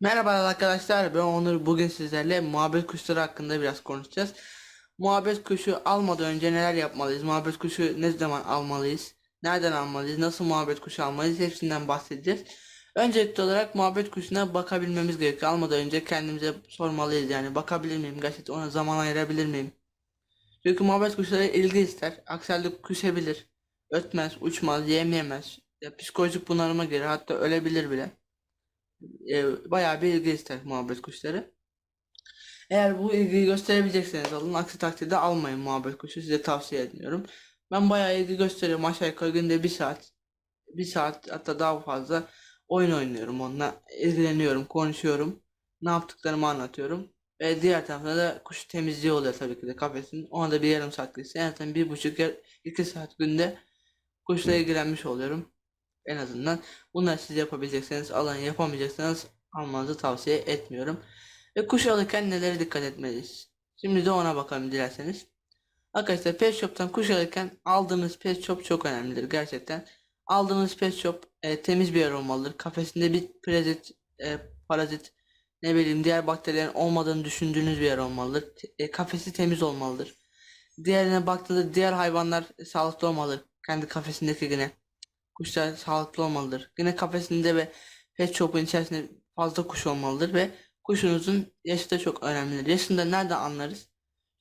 Merhaba arkadaşlar ben Onur bugün sizlerle muhabbet kuşları hakkında biraz konuşacağız. Muhabbet kuşu almadan önce neler yapmalıyız? Muhabbet kuşu ne zaman almalıyız? Nereden almalıyız? Nasıl muhabbet kuşu almalıyız? Hepsinden bahsedeceğiz. Öncelikli olarak muhabbet kuşuna bakabilmemiz gerekiyor. Almadan önce kendimize sormalıyız yani bakabilir miyim? Gerçekten ona zaman ayırabilir miyim? Çünkü muhabbet kuşları ilgi ister. Aksi küsebilir. Ötmez, uçmaz, yem yemez. Ya, psikolojik bunalıma girer hatta ölebilir bile e, bayağı bir ilgi ister muhabbet kuşları. Eğer bu ilgiyi gösterebilecekseniz alın. Aksi takdirde almayın muhabbet kuşu. Size tavsiye etmiyorum. Ben bayağı ilgi gösteriyorum. Aşağı yukarı günde bir saat. Bir saat hatta daha fazla oyun oynuyorum onunla. ilgileniyorum, konuşuyorum. Ne yaptıklarımı anlatıyorum. Ve diğer tarafta da kuş temizliği oluyor tabii ki de kafesin. Ona da bir yarım saat geçse. En azından bir buçuk iki saat günde kuşla ilgilenmiş oluyorum. En azından bunları siz yapabilecekseniz alın yapamayacaksanız almanızı tavsiye etmiyorum. Ve kuş alırken nelere dikkat etmeliyiz? Şimdi de ona bakalım dilerseniz. Arkadaşlar pet shop'tan kuş alırken aldığınız pet shop çok önemlidir gerçekten. Aldığınız pet shop e, temiz bir yer olmalıdır. Kafesinde bir parazit, e, parazit ne bileyim diğer bakterilerin olmadığını düşündüğünüz bir yer olmalıdır. E, kafesi temiz olmalıdır. Diğerine baktığınızda diğer hayvanlar sağlıklı olmalıdır. Kendi kafesindeki yine. Kuşlar sağlıklı olmalıdır. Yine kafesinde ve pet shop'un içerisinde fazla kuş olmalıdır ve kuşunuzun yaşı da çok önemlidir. Yaşında nereden anlarız?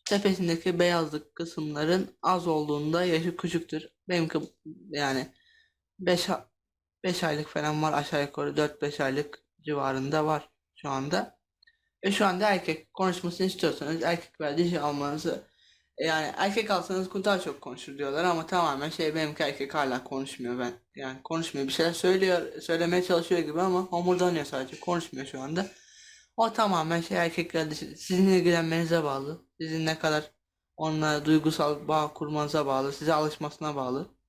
Tepesindeki beyazlık kısımların az olduğunda yaşı küçüktür. Benimki yani 5 5 aylık falan var aşağı yukarı 4-5 aylık civarında var şu anda. Ve şu anda erkek konuşmasını istiyorsanız erkek veya dişi almanızı e, yani erkek alsanız daha çok konuşur diyorlar ama tamamen şey benimki erkek hala konuşmuyor ben. Yani konuşmuyor bir şeyler söylüyor söylemeye çalışıyor gibi ama homurdanıyor sadece konuşmuyor şu anda. O tamamen şey erkekler dışı sizin ilgilenmenize bağlı. Sizin ne kadar onunla duygusal bağ kurmanıza bağlı. Size alışmasına bağlı.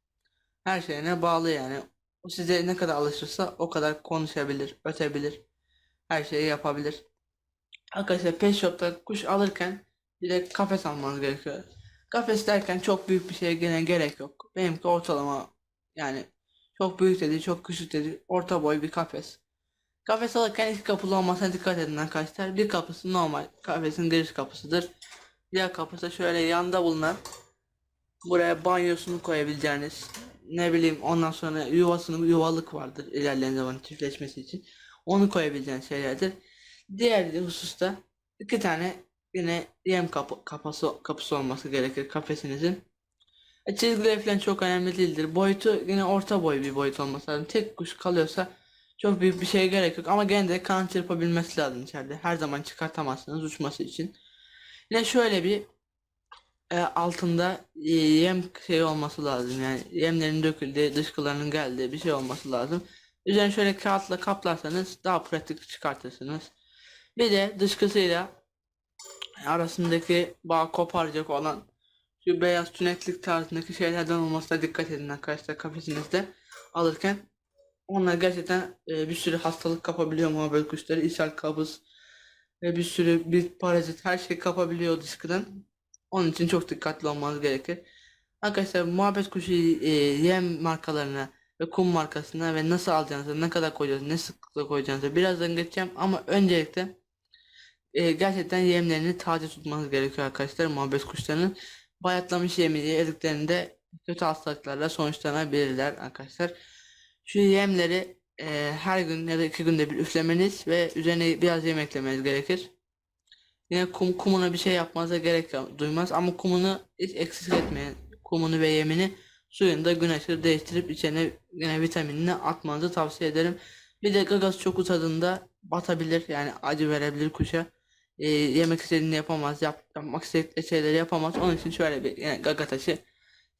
Her şeyine bağlı yani. O size ne kadar alışırsa o kadar konuşabilir, ötebilir. Her şeyi yapabilir. Arkadaşlar pet shop'ta kuş alırken de kafes almanız gerekiyor. Kafes derken çok büyük bir şeye gene gerek yok. Benimki ortalama yani çok büyük dedi, çok küçük dedi. Orta boy bir kafes. Kafes alırken iki kapılı olmasına dikkat edin arkadaşlar. Bir kapısı normal. Kafesin giriş kapısıdır. Diğer kapısı şöyle yanda bulunan. Buraya banyosunu koyabileceğiniz. Ne bileyim ondan sonra yuvasının yuvalık vardır ilerleyen zaman çiftleşmesi için. Onu koyabileceğiniz şeylerdir. Diğer hususta iki tane yine yem kapı, kapısı, kapısı olması gerekir kafesinizin. E, çizgileri falan çok önemli değildir. Boyutu yine orta boy bir boyut olması lazım. Tek kuş kalıyorsa çok büyük bir şeye gerek yok ama gene de kan çırpabilmesi lazım içeride. Her zaman çıkartamazsınız uçması için. Yine şöyle bir e, altında e, yem şey olması lazım yani yemlerin döküldüğü, dışkılarının geldiği bir şey olması lazım. Üzerine şöyle kağıtla kaplarsanız daha pratik çıkartırsınız. Bir de dışkısıyla arasındaki bağ koparacak olan şu beyaz tüneklik tarzındaki şeylerden olmasına dikkat edin arkadaşlar kafesinizde alırken. Onlar gerçekten e, bir sürü hastalık kapabiliyor muhabbet kuşları. ishal, kabız ve bir sürü bir parazit her şey kapabiliyor dışkıdan. Onun için çok dikkatli olmanız gerekir. Arkadaşlar muhabbet kuşu e, yem markalarına ve kum markasına ve nasıl alacağınızı, ne kadar koyacağınızı, ne sıklıkla koyacağınızı birazdan geçeceğim ama öncelikle e, gerçekten yemlerini taze tutmanız gerekiyor arkadaşlar muhabbet kuşlarının. Bayatlamış yemi yediklerinde kötü hastalıklarla sonuçlanabilirler arkadaşlar. Şu yemleri e, her gün ya da iki günde bir üflemeniz ve üzerine biraz yem eklemeniz gerekir. Yine kum, kumuna bir şey yapmanıza gerek duymaz ama kumunu hiç eksik etmeyin. Kumunu ve yemini suyunu da gün aşırı değiştirip içine yine vitaminini atmanızı tavsiye ederim. Bir de gagası çok uzadığında batabilir yani acı verebilir kuşa. E, yemek istediğini yapamaz, yap, yapmak istedikleri şeyleri yapamaz. Onun için şöyle bir yani gaga taşı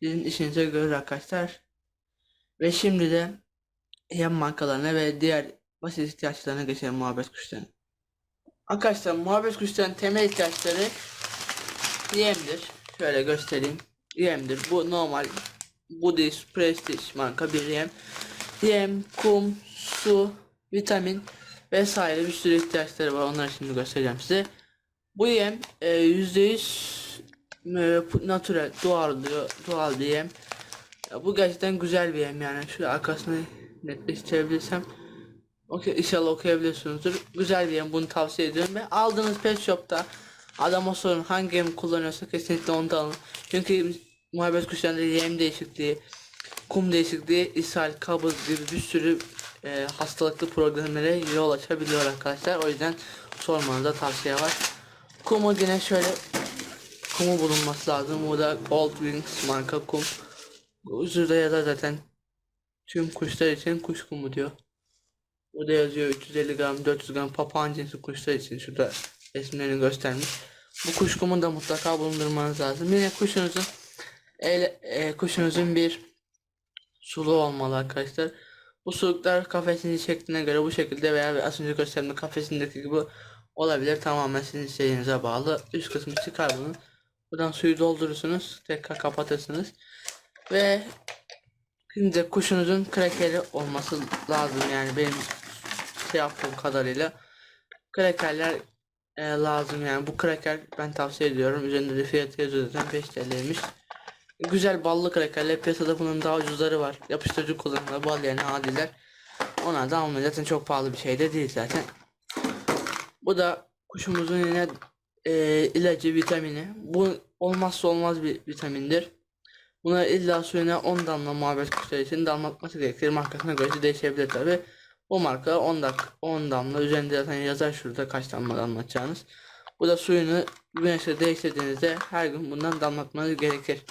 sizin işinize görür arkadaşlar. Ve şimdi de yem markalarına ve diğer basit ihtiyaçlarına geçelim muhabbet kuşlarının. Arkadaşlar muhabbet kuşlarının temel ihtiyaçları yemdir. Şöyle göstereyim. Yemdir. Bu normal Budist Prestige marka bir yem. Yem, kum, su, vitamin vesaire bir sürü ihtiyaçları var. Onları şimdi göstereceğim size. Bu yem e, %100 e, natural doğal diyor doğal bir yem. Ya bu gerçekten güzel bir yem yani şu arkasını netleştirebilirsem Okey, inşallah okuyabiliyorsunuzdur. Güzel bir bunu tavsiye ediyorum ve aldığınız pet shop'ta adama sorun hangi yem kullanıyorsa kesinlikle onu da alın. Çünkü muhabbet kuşlarında yem değişikliği, kum değişikliği, ishal, kabız gibi bir sürü e, hastalıklı problemlere yol açabiliyor arkadaşlar. O yüzden sormanıza tavsiye var. Kumu yine şöyle kumu bulunması lazım. Bu da Old Wings marka kum. Şurada ya da zaten tüm kuşlar için kuş kumu diyor. Burada yazıyor 350 gram 400 gram papağan cinsi kuşlar için şurada resimlerini göstermiş. Bu kuş kumunu da mutlaka bulundurmanız lazım. Yine kuşunuzun el, e, kuşunuzun bir sulu olmalı arkadaşlar. Bu suluklar kafesinin şekline göre bu şekilde veya az önce gösterdiğim kafesindeki gibi olabilir. Tamamen sizin isteğinize bağlı. Üst kısmı çıkar bunun. Buradan suyu doldurursunuz. Tekrar kapatırsınız. Ve Şimdi kuşunuzun krakeri olması lazım yani benim şey yaptığım kadarıyla krakerler e, lazım yani. Bu kraker ben tavsiye ediyorum. Üzerinde de fiyatı yazıyor zaten 5 TL'ymiş güzel ballı krakerler. Piyasada bunun daha ucuzları var. Yapıştırıcı kullanımda bal yerine adiler. Onlar da almayın zaten çok pahalı bir şey de değil zaten. Bu da kuşumuzun yine e, ilacı vitamini. Bu olmazsa olmaz bir vitamindir. Buna illa suyuna 10 damla muhabbet kuşları için damlatması gerekir. Markasına göre değişebilir tabi. Bu marka 10 dak 10 damla üzerinde zaten yazar şurada kaç damla damlatacağınız. Bu da suyunu güneşte değiştirdiğinizde her gün bundan damlatmanız gerekir.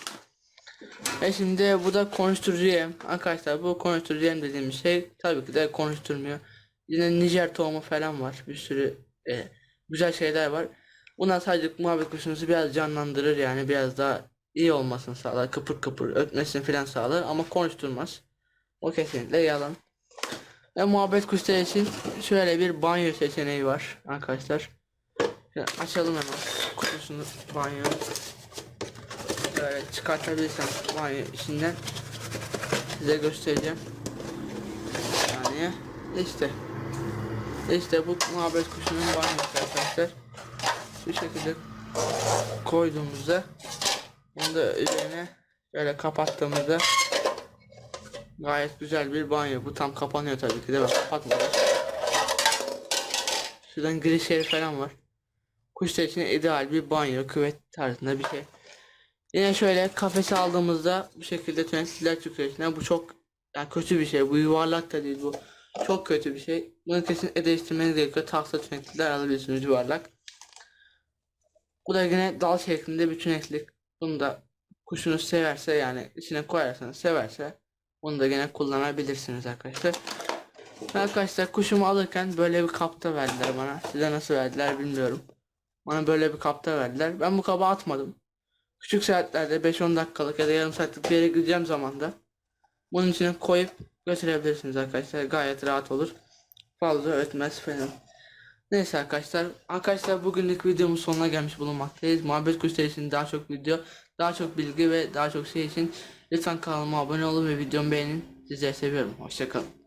Ve şimdi bu da konuşturucu yem. Arkadaşlar bu konuşturucu yem dediğimiz şey tabii ki de konuşturmuyor. Yine Nijer tohumu falan var. Bir sürü e, güzel şeyler var. Bunlar sadece muhabbet kuşunuzu biraz canlandırır yani biraz daha iyi olmasını sağlar. Kıpır kıpır ötmesini falan sağlar ama konuşturmaz. O kesinlikle yalan. Ve muhabbet kuşları için şöyle bir banyo seçeneği var arkadaşlar. Şöyle açalım hemen kutusunu banyo. Böyle çıkartabilirsem banyo içinden size göstereceğim. Yani işte işte bu muhabbet kuşunun banyosu arkadaşlar. Şu şekilde koyduğumuzda bunu da üzerine böyle kapattığımızda gayet güzel bir banyo. Bu tam kapanıyor tabii ki de bak kapatmadım. Şuradan gri şey falan var. Kuşlar için ideal bir banyo, küvet tarzında bir şey. Yine şöyle kafesi aldığımızda bu şekilde tünetikler çıkıyor içinden. Bu çok yani kötü bir şey. Bu yuvarlak da değil bu. Çok kötü bir şey. Bunu kesinlikle değiştirmeniz gerekiyor. Tahta tünetikler alabilirsiniz yuvarlak. Bu da yine dal şeklinde bir tüneklik. Bunu da kuşunuz severse yani içine koyarsanız severse bunu da gene kullanabilirsiniz arkadaşlar. Arkadaşlar kuşumu alırken böyle bir kapta verdiler bana. Size nasıl verdiler bilmiyorum. Bana böyle bir kapta verdiler. Ben bu kaba atmadım. Küçük saatlerde 5-10 dakikalık ya da yarım saatlik bir yere gideceğim zaman da bunun içine koyup götürebilirsiniz arkadaşlar. Gayet rahat olur. Fazla ötmez falan. Neyse arkadaşlar. Arkadaşlar bugünlük videomun sonuna gelmiş bulunmaktayız. Muhabbet kuş serisinin daha çok video, daha çok bilgi ve daha çok şey için lütfen kanalıma abone olun ve videomu beğenin. Sizleri seviyorum. Hoşçakalın.